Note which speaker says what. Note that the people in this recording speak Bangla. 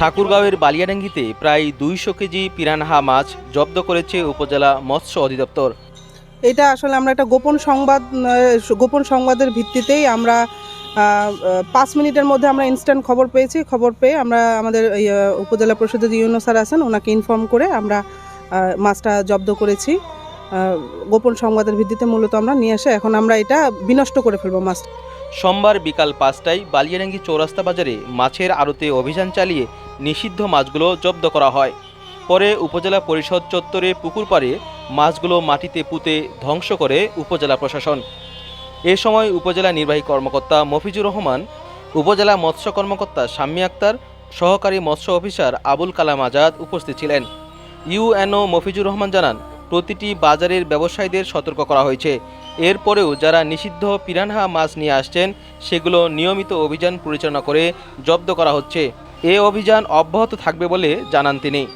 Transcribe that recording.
Speaker 1: ঠাকুরগাঁওয়ের বালিয়াডাঙ্গিতে প্রায় দুইশো কেজি পিরানহা মাছ জব্দ করেছে উপজেলা মৎস্য অধিদপ্তর।
Speaker 2: এটা আসলে আমরা একটা গোপন সংবাদ গোপন সংবাদের ভিত্তিতেই আমরা পাঁচ মিনিটের মধ্যে আমরা ইনস্ট্যান্ট খবর পেয়েছি। খবর পেয়ে আমরা আমাদের উপজেলা পরিষদের যে ইউনো স্যার আছেন, ওনাকে ইনফর্ম করে আমরা মাছটা জব্দ করেছি। গোপন সংবাদের ভিত্তিতে মূলত আমরা নিয়ে এসে, এখন আমরা এটা বিনষ্ট করে ফেলব মাছটা
Speaker 1: সোমবার বিকাল পাঁচটায় বালিয়াডাঙ্গি চৌরাস্তা বাজারে মাছের আড়তে অভিযান চালিয়ে নিষিদ্ধ মাছগুলো জব্দ করা হয়। পরে উপজেলা পরিষদ চত্বরে পুকুর পাড়ে মাছগুলো মাটিতে পুঁতে ধ্বংস করে উপজেলা প্রশাসন। এ সময় উপজেলা নির্বাহী কর্মকর্তা মফিজুর রহমান, উপজেলা মৎস্য কর্মকর্তা শাম্মী আক্তার, সহকারী মৎস্য অফিসার আবুল কালাম আজাদ উপস্থিত ছিলেন। ইউএনও মফিজুর রহমান জানান, প্রতিটি বাজারের ব্যবসায়ীদের সতর্ক করা হয়েছে। এরপরেও যারা নিষিদ্ধ পিরানহা মাছ নিয়ে আসছেন, সেগুলো নিয়মিত অভিযান পরিচালনা করে জব্দ করা হচ্ছে। এ অভিযান অব্যাহত থাকবে বলে জানান তিনি।